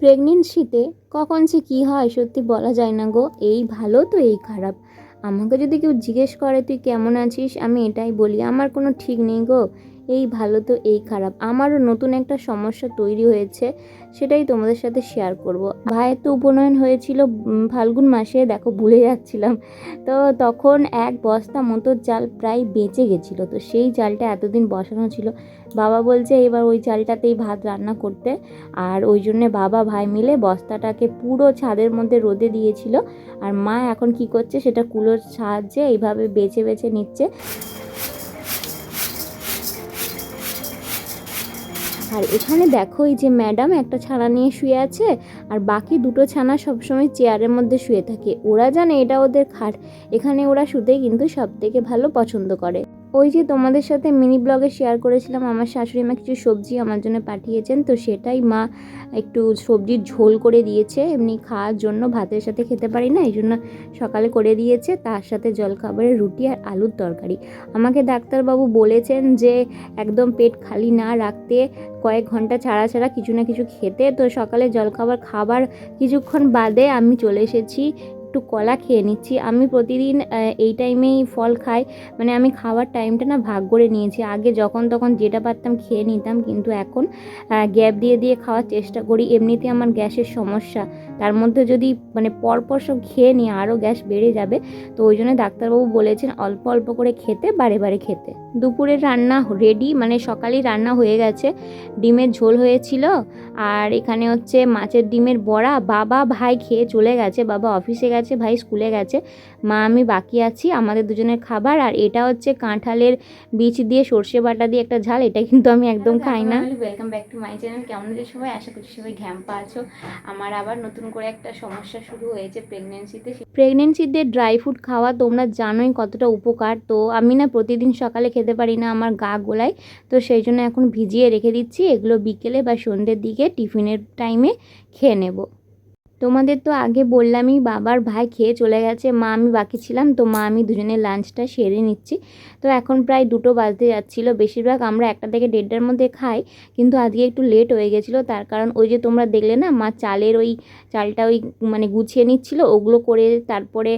প্রেগনেন্সিতে কখন যে কী হয় সত্যি বলা যায় না গো। এই ভালো তো, এই খারাপ। আমাকে যদি কেউ জিজ্ঞেস করে, তুই কেমন আছিস? আমি এটাই বলি, আমার কোনো ঠিক নেই গো। এই ভালো তো এই খারাপ। আমারও নতুন একটা সমস্যা তৈরি হয়েছে, সেটাই তোমাদের সাথে শেয়ার করব। ভাইয়ের তো উপনয়ন হয়েছিল ফাল্গুন মাসে, দেখো ভুলে যাচ্ছিলাম। তো তখন এক বস্তা মতো চাল প্রায় বেঁচে গেছিল। তো সেই চালটা এতদিন বসানো ছিল। বাবা বলছে, এবার ওই চালটাতেই ভাত রান্না করতে। আর ওই জন্যে বাবা, ভাই মিলে বস্তাটাকে পুরো ছাদের মধ্যে রোদে দিয়েছিল। আর মা এখন কি করছে, সেটা কুলোর সাহায্যে এইভাবে বেছে বেছে নিচ্ছে। আর এখানে দেখো এই যে ম্যাডাম একটা ছানা নিয়ে শুয়ে আছে আর বাকি দুটো ছানা সবসময় চেয়ারের মধ্যে শুয়ে থাকে। ওরা জানে এটা ওদের খাট। এখানে ওরা শুতে কিন্তু সব থেকে ভালো পছন্দ করে। ওই যে তোমাদের সাথে মিনি ব্লগে শেয়ার করেছিলাম, আমার শাশুড়ি মা কিছু সবজি আমার জন্য পাঠিয়েছেন, তো সেটাই মা একটু সবজির ঝোল করে দিয়েছে, এমনি খাওয়ার জন্য ভাতের সাথে খেতে পারি না, এই জন্য সকালে করে দিয়েছে, তার সাথে জলখাবারে রুটি আর আলুর তরকারি। আমাকে ডাক্তারবাবু বলেছেন যে একদম পেট খালি না রাখতে কয়েক ঘণ্টা ছাড়া ছাড়া কিছু না কিছু খেতে, তো সকালে জলখাবার খাবার কিছুক্ষণ বাদে আমি চলে এসেছি একটু কলা খেয়ে নিচ্ছি। আমি প্রতিদিন এই টাইমেই ফল খাই। মানে আমি খাওয়ার টাইমটা না ভাগ করে নিয়েছি। আগে যখন তখন যেটা পারতাম খেয়ে নিতাম, কিন্তু এখন গ্যাপ দিয়ে দিয়ে খাওয়ার চেষ্টা করি। এমনিতে আমার গ্যাসের সমস্যা। তার মধ্যে যদি মানে পরপর সব খেয়ে নিয়ে আরও গ্যাস বেড়ে যাবে তো ওই জন্য ডাক্তারবাবু বলেছেন অল্প অল্প করে খেতে বারে বারে খেতে। দুপুরের রান্না রেডি মানে সকালেই রান্না হয়ে গেছে। ডিমের ঝোল হয়েছিল আর এখানে হচ্ছে মাছের ডিমের বড়া। বাবা ভাই খেয়ে চলে গেছে বাবা অফিসে গেছে ভাই স্কুলে গেছে। মা আমি বাকি আছি আমাদের দুজনের খাবার। আর এটা হচ্ছে কাঁঠালের বীজ দিয়ে সর্ষে বাটা দিয়ে একটা ঝাল এটা কিন্তু আমি একদম খাই না। Welcome back to my channel কেমন আছে সবাই? আশা করছি সবাই ঘ্যাম্পা আছো। আমার আবার নতুন করে একটা সমস্যা শুরু হয়েছে প্রেগনেন্সিতে প্রেগনেন্সিতে ড্রাই ফ্রুট খাওয়া তোমরা জানোই কতটা উপকার। তো আমি না প্রতিদিন সকালে খেতে পারি না আমার গা গোলায়। তো সেই জন্য এখন ভিজিয়ে রেখে দিচ্ছি। এগুলো বিকেলে বা সন্ধ্যের দিকে টিফিনের টাইমে খেয়ে নেব। তোমাদের তো আগে বললামই বাবার ভাই খেয়ে চলে গেছে, মা আমি বাকি ছিলাম, তো মা আমি দুজনে লাঞ্চটা সেরে নিচ্ছি। তো এখন প্রায় দুটো বাজতে যাচ্ছিল, বেশিরভাগ আমরা একটা থেকে দেড়টার মধ্যে খাই, কিন্তু আজকে একটু লেট হয়ে গেছিল, তার কারণ ওই যে তোমরা দেখলে না, মা চালের ওই চালটা ওই মানে গুছিয়ে নিচ্ছিল, ওগুলো করে তারপরে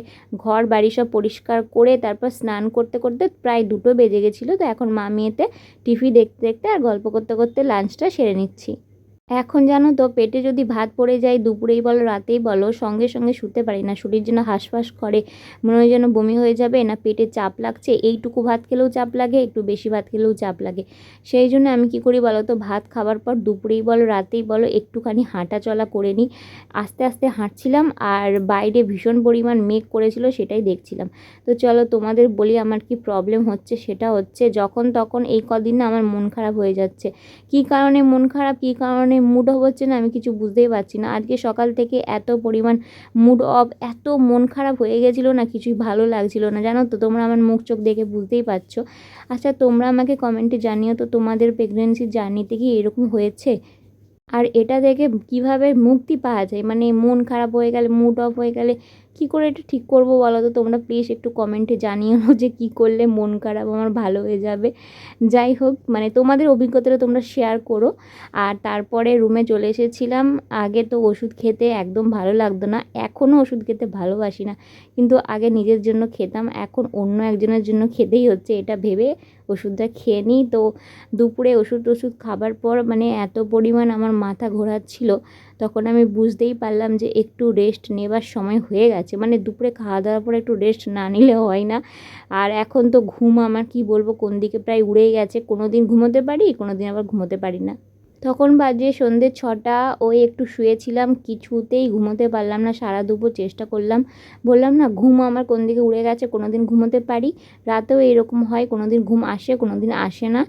ঘর বাড়ি সব পরিষ্কার করে তারপর স্নান করতে করতে প্রায় দুটো বেজে গেছিল, তো এখন মা মেয়েতে টিভি দেখতে দেখতে আর গল্প করতে করতে লাঞ্চটা সেরে নিচ্ছি। এখন জানো তো, পেটে যদি ভাত পড়ে যায়, দুপুরেই বলো, রাতেই বলো, সঙ্গে সঙ্গে শুতে পারি না। শরীর যেন হাঁসফাঁস করে, মনে হয় যেন বমি হয়ে যাবে, না পেটে চাপ লাগছে। এইটুকু ভাত খেলেও চাপ লাগে, একটু বেশি ভাত খেলেও চাপ লাগে। সেই জন্য আমি কি করি বলো তো, ভাত খাবার পর দুপুরেই বলো, রাতেই বলো, একটুখানি হাঁটা চলা করে নিই। আস্তে আস্তে হাঁটছিলাম আর বাইরে ভীষণ পরিমাণ মেঘ করেছিল, সেটাই দেখছিলাম। তো চলো, তোমাদের বলি আমার কি প্রবলেম হচ্ছে, সেটা হচ্ছে যখন তখন এই কদিন না আমার মন খারাপ হয়ে যাচ্ছে। কী কারণে মন খারাপ, কী কারণে মুড অফ হচ্ছে না, আমি কিছু বুঝতেই পারছি না। আজকে সকাল থেকে এত পরিমাণ মুড অফ এত মন খারাপ হয়ে গেছিল না, কিছুই ভালো লাগছিল না। জানো তো, তোমরা আমার মুখ চোখ দেখে বুঝতেই পারছ। আচ্ছা তোমরা আমাকে কমেন্টে জানিও তো, তোমাদের প্রেগনেন্সির জার্নিতে কি এরকম হয়েছে? আর এটা দেখে কীভাবে মুক্তি পাওয়া যায়? মানে মন খারাপ হয়ে গেলে মুড অফ হয়ে গেলে কি করে এটা ঠিক করব বলো তো? তোমরা প্লিজ একটু কমেন্টে জানিও যে কি করলে মন খারাপ, আমার ভালো হয়ে যাবে। যাই হোক মানে তোমাদের অভিজ্ঞতাটা তোমরা শেয়ার করো। আর তারপরে রুমে চলে এসেছিলাম। আগে তো ওষুধ খেতে একদম ভালো লাগতো না এখনও ওষুধ খেতে ভালোবাসি না। কিন্তু আগে নিজের জন্য খেতাম, এখন অন্য একজনের জন্য খেতেই হচ্ছে, এটা ভেবে ওষুধটা খেয়ে নিই। তো দুপুরে ওষুধ টষুধ খাবার পর মানে এত পরিমাণ আমার মাথা ঘোরাচ্ছিল তখন আমি বুঝতেই পারলাম যে একটু রেস্ট নেবার সময় হয়ে গেছে। মানে দুপুরে খাওয়া দাওয়ার পরে একটু রেস্ট না নিলে হয় না। আর এখন তো ঘুম আমার কি বলব, কোন দিকে প্রায় উড়েই গেছে। কোনো দিন ঘুমোতে পারি কোনো দিন আবার ঘুমোতে পারি না। তখন বাজে সন্ধ্যে ছটা, ওই একটু শুয়েছিলাম, কিছুতেই ঘুমোতে পারলাম না, সারা দুপুর চেষ্টা করলাম। বললাম, না, ঘুম আমার কোন দিকে উড়ে গেছে কোনো দিন ঘুমোতে পারি। রাতেও এরকম হয় কোনো দিন ঘুম আসে কোনো দিন আসে না।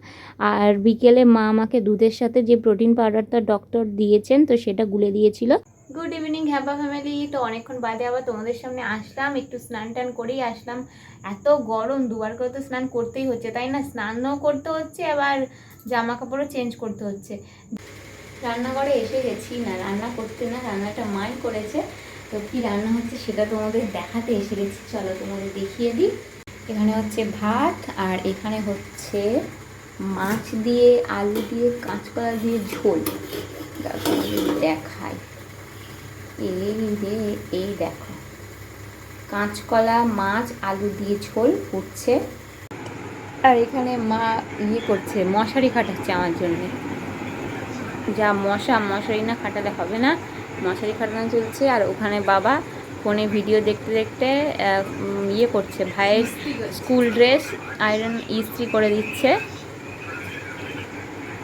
আর বিকেলে মা আমাকে দুধের সাথে যে প্রোটিন পাউডারটা ডক্টর দিয়েছেন, তো সেটা গুলে দিয়েছিল। গুড ইভিনিং হ্যাপা ফ্যামিলি তো অনেকক্ষণ বাদে আবার তোমাদের সামনে আসলাম। একটু স্নান টান করেই আসলাম। এত গরম দুবার করে তো স্নান করতেই হচ্ছে তাই না? স্নানও করতে হচ্ছে আবার জামা কাপড়ও চেঞ্জ করতে হচ্ছে। রান্নাঘরে এসে গেছি না রান্না করতে না রান্নাটা মাই করেছে। তো কী রান্না হচ্ছে সেটা তোমাদের দেখাতে এসে গেছি। চলো তোমাদের দেখিয়ে দিই। এখানে হচ্ছে ভাত আর এখানে হচ্ছে মাছ দিয়ে আলু দিয়ে কাঁচকলা দিয়ে ঝোল। দেখো, তোমাদের দেখাই। এই রে এই দেখো। কাঁচকলা মাছ আলু দিয়ে ঝোল ফুটছে। আর এখানে মা ইয়ে করছে মশারি খাটাচ্ছে আমার জন্যে। যা মশা মশারি না খাটালে হবে না। মশারি খাটানো চলছে আর ওখানে বাবা ফোনে ভিডিও দেখতে দেখতে ইয়ে করছে। ভাইয়ের স্কুল ড্রেস আয়রন ইস্ত্রি করে দিচ্ছে।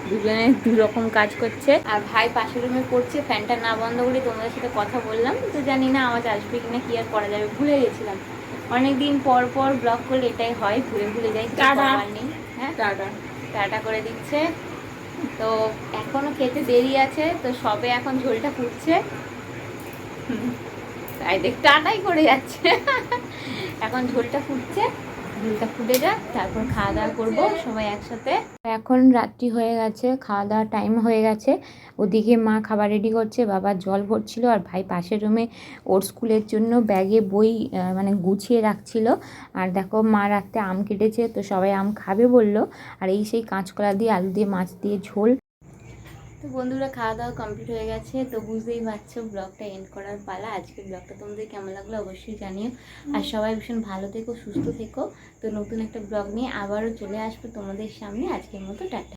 দুজনে দু রকম কাজ করছে। আর ভাই পাশের রুমে পড়ছে ফ্যানটা না বন্ধ করে তোমাদের সাথে কথা বললাম। তো জানি না আওয়াজ আসবে কিনা কি আর করা যাবে ভুলে গেছিলাম। অনেকদিন পর পর ব্লগ করলে এটাই হয় ভুলে ভুলে যাই নেই। হ্যাঁ? টাটা। টাটা করে দিচ্ছে। তো এখনও খেতে দেরি আছে তো সবে এখন ঝোলটা ফুটছে। তাই দেখ টাটাই করে যাচ্ছে। এখন ঝোলটা ফুটছে। ঝোলটা ফুটে যাক, তারপর খাওয়া দাওয়া করব সবাই একসাথে। এখন রাত্রি হয়ে গেছে, খাওয়া দাওয়ার টাইম হয়ে গেছে। ওদিকে মা খাবার রেডি করছে, বাবা জল ভরছিল আর ভাই পাশের রুমে ওর স্কুলের জন্য ব্যাগে বই মানে গুছিয়ে রাখছিল। আর দেখো মা রাখতে আম কেটেছে, তো সবাই আম খাবে বলল। আর এই সেই কাঁচকলা দিয়ে আলু দিয়ে মাছ দিয়ে ঝোল তো বন্ধুরা খাওয়া দাওয়া কমপ্লিট হয়ে গেছে। তো বুঝতেই পারছ ব্লগটা এন্ড করার পালা। আজকের ব্লগটা তোমাদের কেমন লাগল অবশ্যই জানিও। আর সবাই ভীষণ ভালো থেকো, সুস্থ থেকো। তো নতুন একটা ব্লগ নিয়ে আবারও চলে আসব তোমাদের সামনে। আজকের মতো টাটা।